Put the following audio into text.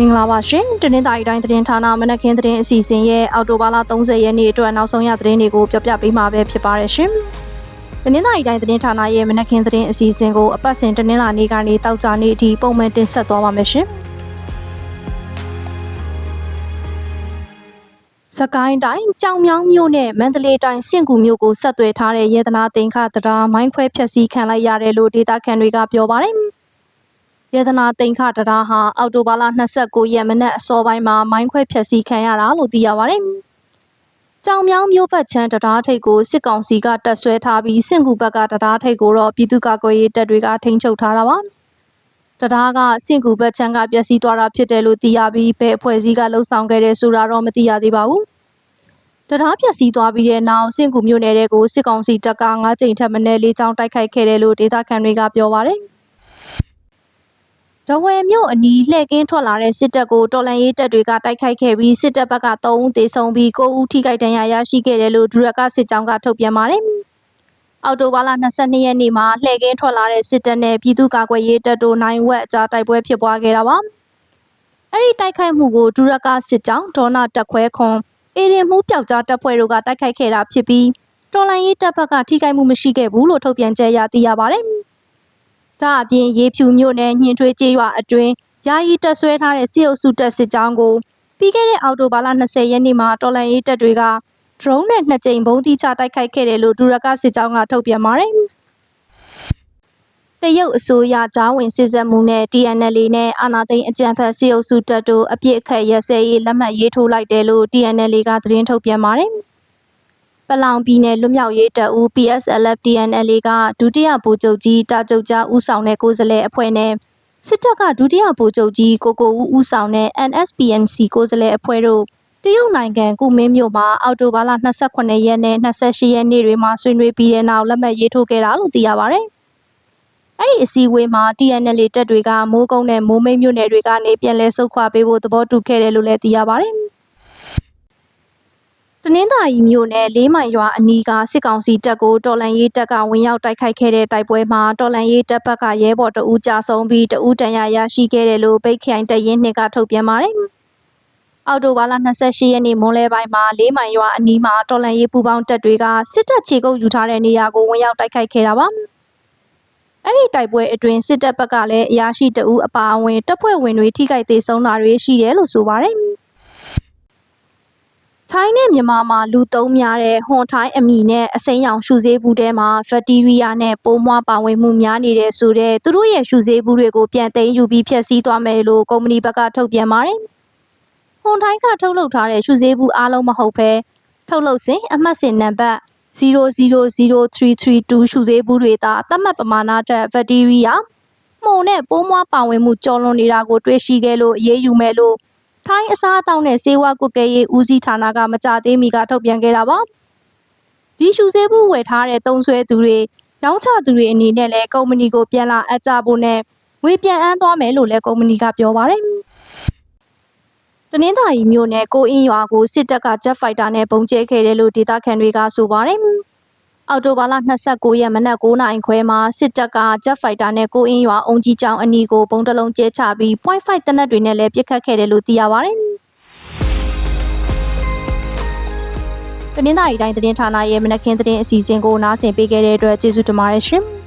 မင်္ဂလာပါရှင်တနင်္သာရီတိုင်းသတင်းဌာနမနက်ခင်းသတင်းအစီအစဉ်ရဲ့အော်တိုဘာလ30ရက်နေ့အတွက်နောက်ဆုံးရသတင်းတွေကိုပြောပြပေးမှာပဲဖြစ်ပါတယ်ရှင်တနင်္သာရီတိုင်းသတင်းဌာနရဲ့မနက်ခင်းသတင်းအစီအစဉ်ကိုအပတ်စဉ်တနင်္လာနေ့ကနေတောက်ကြနေ့အထိပုံမှန်တင်ဆက်သွားပါမယ်ရှင်စကိုင်းတိုင်းကြောင်မြောင်းမြို့နဲ့မန္တလေးတိုင်းစင့်ကူမြို့ကိုဆက်သွယ်ထားတဲ့ရေသနာတင်ခတရားမိုင်းခွဲဖျက်ဆီးခံလိုက်ရတယ်လို့ဒေတာခန်တွေကပြောပါတယ်။ ရေသနာတင်ခတရားဟာအောက်တိုဘာလ29ရက်မနက်အစောပိုင်းမှာမိုင်းခွဲဖျက်ဆီးခံရတာလို့သိရပါတယ်။ကြောင်မြောင်းမြို့ပတ်ချမ်းတရားထိပ်ကိုစစ်ကောင်စီကတက်ဆွဲထားပြီးစင့်ကူဘက်ကတရားထိပ်ကိုတော့ပြည်သူ့ကာကွယ်ရေးတပ်တွေကထိန်းချုပ်ထားတာပါ။တရားကစင့်ကူဘက်ချမ်းကပျက်စီးသွားတာဖြစ်တယ်လို့သိရပြီးဘယ်အဖွဲ့အစည်းကလှုံ့ဆော်ခဲ့တဲ့ဆိုတာတော့မသိရသေးပါဘူး။တရားပျက်စီးသွားပြီးတဲ့နောက်စင့်ကူမြို့နယ်တဲကိုစစ်ကောင်စီတပ်က၅ကြိမ်ထပ်မံလေးချောင်းတိုက်ခိုက်ခဲ့တယ်လို့ဒေသခံတွေကပြောပါတယ်။ တဝယ်မြို့အနီးလှည့်ကင်းထွက်လာတဲ့စစ်တပ်ကိုတော်လန်ရေးတပ်တွေကတိုက်ခိုက်ခဲ့ပြီးစစ်တပ်ဘက်က3ဦးသေဆုံးပြီး9ဦးထိခိုက်ဒဏ်ရာရရှိခဲ့တယ်လို့ဒူရကစစ်ကြောင်းကထုတ်ပြန်ပါတယ်။အော်တိုဘာလ22ရက်နေ့မှာလှည့်ကင်းထွက်လာတဲ့စစ်တပ်နဲ့ပြည်သူ့ကာကွယ်ရေးတပ်တို့နိုင်ဝက်အကြားတိုက်ပွဲဖြစ်ပွားခဲ့တာပါ။အဲ့ဒီတိုက်ခိုက်မှုကိုဒူရကစစ်ကြောင်းဒေါနာတက်ခွဲခွန်အေရင်မှုပျောက်ကြားတပ်ဖွဲ့တို့ကတိုက်ခိုက်ခဲ့တာဖြစ်ပြီးတော်လန်ရေးတပ်ဘက်ကထိခိုက်မှုမရှိခဲ့ဘူးလို့ထုတ်ပြန်ကြေညာသိရပါတယ်။ ဒါအပြင်ရေဖြူမြို့နယ်ညှင်ထွေးကျေးရွာအတွင်းယာယီတက်ဆွဲထားတဲ့စစ်အုပ်စုတပ်စစ်ကြောင်းကိုပြီးခဲ့တဲ့အောက်တိုဘာလ20ရက်နေ့မှာတော်လန်ရေးတပ်တွေက drone နဲ့နှစ်ကြိမ်ဘုံတိချတိုက်ခိုက်ခဲ့တယ်လို့ဒူရကစစ်ကြောင်းကထုတ်ပြန်ပါတယ်။တရုတ်အစိုးရဂျားဝင်စစ်ဆက်မှုနဲ့ TNL နဲ့အာနာသိန်းအကြံဖက်စစ်အုပ်စုတပ်တို့အပြစ်အခက်ရစဲရေးလက်မှတ်ရေးထိုးလိုက်တယ်လို့ TNL ကသတင်းထုတ်ပြန်ပါတယ်။ ပလောင်ပြည်နယ်လွတ်မြောက်ရေးတပ်ဦး PSLF TNLA ကဒုတိယဗိုလ်ချုပ်ကြီးတာကျုပ်ကြားဦးဆောင်တဲ့ကိုယ်စားလှယ်အဖွဲ့နဲ့စစ်တပ်ကဒုတိယဗိုလ်ချုပ်ကြီးကိုကိုဦးဦးဆောင်တဲ့ NSPNC ကိုယ်စားလှယ်အဖွဲ့တို့တရုတ်နိုင်ငံကုမင်းမြို့မှာအော်တိုဘာလ28ရက်နဲ့28ရက်နေ့တွေမှာဆွေးနွေးပြီးတဲ့နောက်လက်မှတ်ရေးထိုးခဲ့တာလို့သိရပါဗျ။အဲ့ဒီအစည်းအဝေးမှာ TNL တပ်တွေကမိုးကုန်းနဲ့မိုးမိတ်မြို့နယ်တွေကနေပြန်လည်ဆုတ်ခွာပေးဖို့သဘောတူခဲ့တယ်လို့လည်းသိရပါတယ်။တ နင်္သာရီမြို့နယ်လေးမိုင်ရွာအနီးကစစ်ကောင်စီတပ်ကိုတော်လန်ရေးတပ်ကဝင်ရောက်တိုက်ခိုက်ခဲ့တဲ့တိုက်ပွဲမှာတော်လန်ရေးတပ်ဘက်ကရဲဘော်တဦးကြာဆုံးပြီးတဦးတန်ရာရရှိခဲ့တယ်လို့ပိတ်ခိုင်တရင်နှစ်ကထုတ်ပြန်ပါတယ်။အော်တိုဘာလ28ရက်နေ့မွန်းလယ်ပိုင်းမှာလေးမိုင်ရွာအနီးမှာတော်လန်ရေးပူပေါင်းတပ်တွေကစစ်တပ်ခြေကုပ်ယူထားတဲ့နေရာကိုဝင်ရောက်တိုက်ခိုက်ခဲ့တာပါ။အဲ့ဒီတိုက်ပွဲအတွင်းစစ်တပ်ဘက်ကလည်းအရာရှိတအူးအပါအဝင်တပ်ဖွဲ့ဝင်တွေထိခိုက်သေးဆုံးတာတွေရှိတယ်လို့ဆိုပါတယ်။ထို င်းနဲ့မြန်မာမှာလူသုံးများတဲ့ဟွန်ထိုင်းအမီနဲ့အစိမ်းရောင်ရှူစေးဘူးထဲမှာဘက်တီးရီးယားနဲ့ပိုးမွှားပါဝင်မှုများနေတဲ့ဆိုတဲ့သူတို့ရဲ့ရှူစေးဘူးတွေကိုပြန်သိမ်းယူပြီးဖျက်ဆီးသွားမယ်လို့ကုမ္ပဏီဘက်ကထုတ်ပြန်ပါတယ်။ဟွန်ထိုင်းကထုတ်လုပ်ထားတဲ့ရှူစေးဘူးအားလုံးမဟုတ်ဘဲထုတ်လုပ်စဉ်အမှတ်စဉ်နံပါတ်000332ရှူစေးဘူးတွေသာသတ်မှတ်ပမာဏထက်ဘက်တီးရီးယားမှုန်နဲ့ပိုးမွှားပါဝင်မှုကျော်လွန်နေတာကိုတွေ့ရှိခဲ့လို့အရေးယူမယ်လို့ ထိုင်းအစားအသောက်နဲ့စေဝါကုတ်ကဲရေးဦးစီးဌာနကမကြသေးမီကထုတ်ပြန်ခဲ့တာပါဒီရှူစေးဘူးဝယ်ထားတဲ့သုံးဆွဲသူတွေရောင်းချသူတွေအနေနဲ့လည်းကုမ္ပဏီကိုပြန်လာအပ်ကြဖို့နဲ့ငွေပြန်အမ်းသွားမယ်လို့လည်းကုမ္ပဏီကပြောပါတယ်တနင်္သာရီမြို့နယ်ကိုအင်းရွာကိုစစ်တပ်ကဂျက်ဖိုက်တာနဲ့ပုံကျဲခဲ့တယ်လို့ဒေသခံတွေကဆိုပါတယ် အော်တိုဘာလ29ရက်မနက်9:00နာရီခွဲမှာစစ်တပ်ကဂျက်ဖိုက်တာနဲ့ကိုအင်းရွာအုံကြီးကျောင်းအနီးကိုပုံတလုံးကျဲချပြီး .5 တနက်တွေနဲ့လည်းပစ်ခတ်ခဲ့တယ်လို့သိရပါတယ်။တနင်္သာရီတိုင်းသတင်းဌာနရဲ့မနက်ခင်းသတင်းအစီအစဉ်ကိုနားဆင်ပေးခဲ့တဲ့အတွက်ကျေးဇူးတင်ပါတယ်ရှင်။